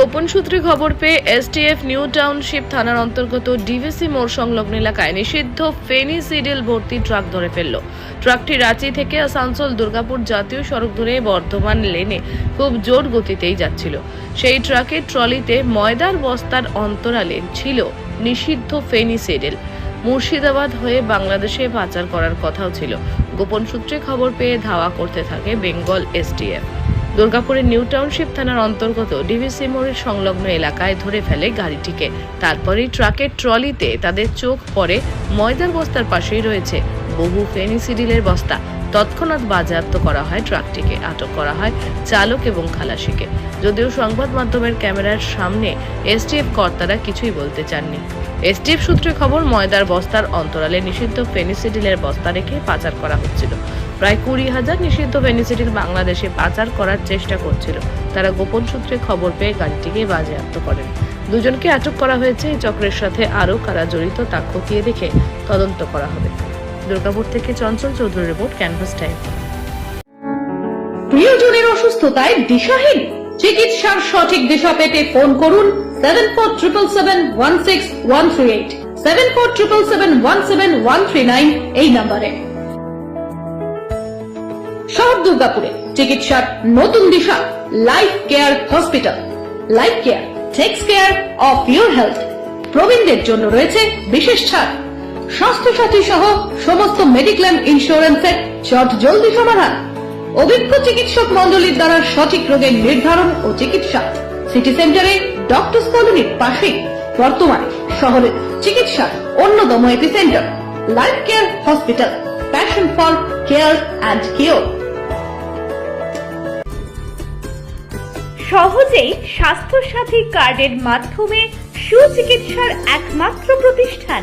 গোপন সূত্রে খবর পেয়ে এসটিএফ নিউ টাউনশিপ থানার অন্তর্গত ডিভিসি মোড় সংলগ্ন এলাকায় নিষিদ্ধ ফেনিসিডিল ভর্তি ট্রাক ধরে ফেলল। ট্রাকটি রাঁচি থেকে আসানসোল, দুর্গাপুর জাতীয় সড়ক ধরে বর্ধমান লেনে খুব জোর গতিতেই যাচ্ছিল। সেই ট্রাকের ট্রলিতে ময়দার বস্তার অন্তরালে ছিল নিষিদ্ধ ফেনিসিডিল মুর্শিদাবাদ হয়ে বাংলাদেশে পাচার করার কথাও ছিল। গোপন সূত্রে খবর পেয়ে ধাওয়া করতে থাকে বেঙ্গল এসটিএফ। দুর্গাপুরের নিউ টাউনশিপ থানার অন্তর্গত ডিভিসি মোড়ের সংলগ্ন এলাকায় ধরে ফেলে গাড়িটিকে। তারপরেই ট্রাকের ট্রলিতে তাদের চোখ পড়ে, ময়দার বস্তার পাশেই রয়েছে বহু ফেনিসিডিলের বস্তা। তৎক্ষণাৎ বাজেয়াপ্ত করা হয় ট্রাকটিকে, আটক করা হয় চালক এবং খালাসিকে। যদিও সংবাদ মাধ্যমের ক্যামেরার সামনে এসটিএফ কর্তারা কিছুই বলতে চাননি। এসটিএফ সূত্রে খবর, ময়দার বস্তার অন্তরালে নিষিদ্ধ ফেনিসিডিলের বস্তা রেখে পাচার করা হচ্ছিল। প্রায় কুড়ি হাজার নিষিদ্ধ ফেনিসিডিল বাংলাদেশে পাচার করার চেষ্টা করছিল। তারা গোপন সূত্রে খবর পেয়ে গাড়িটিকে বাজেয়াপ্ত করেন। দুজনকে আটক করা হয়েছে। এই চক্রের সাথে আরও কারা জড়িত তা খতিয়ে দেখে তদন্ত করা হবে। দুর্গাপুর থেকে Chanchal Chowdhury report Canvas time. প্রিয়জনের অসুস্থতায় দিশাহীন। চিকিৎসার সঠিক দিশা পেতে ফোন করুন seven four triple seven one six one three eight seven four triple seven one seven one three nine এই নম্বরে। শহর দুর্গাপুরে চিকিৎসার নতুন দিশা life care hospital life care takes care of your health প্রবীণদের জন্য রয়েছে বিশেষ ছাড়। স্বাস্থ্য সাথী সহ সমস্ত মেডিক্লেম ইন্স্যুরেন্সের চট জলদি সমাধান। অভিজ্ঞ চিকিৎসক মন্ডলীর দ্বারা সঠিক রোগের নির্ধারণ ও চিকিৎসা। সিটি সেন্টারে ডক্টর কলোনির পাশেই বর্তমানে শহরের চিকিৎসার অন্যতম epicentre, life care hospital, passion for care and cure. সহজেই স্বাস্থ্যসাথী কার্ডের মাধ্যমে সুচিকিৎসার একমাত্র প্রতিষ্ঠান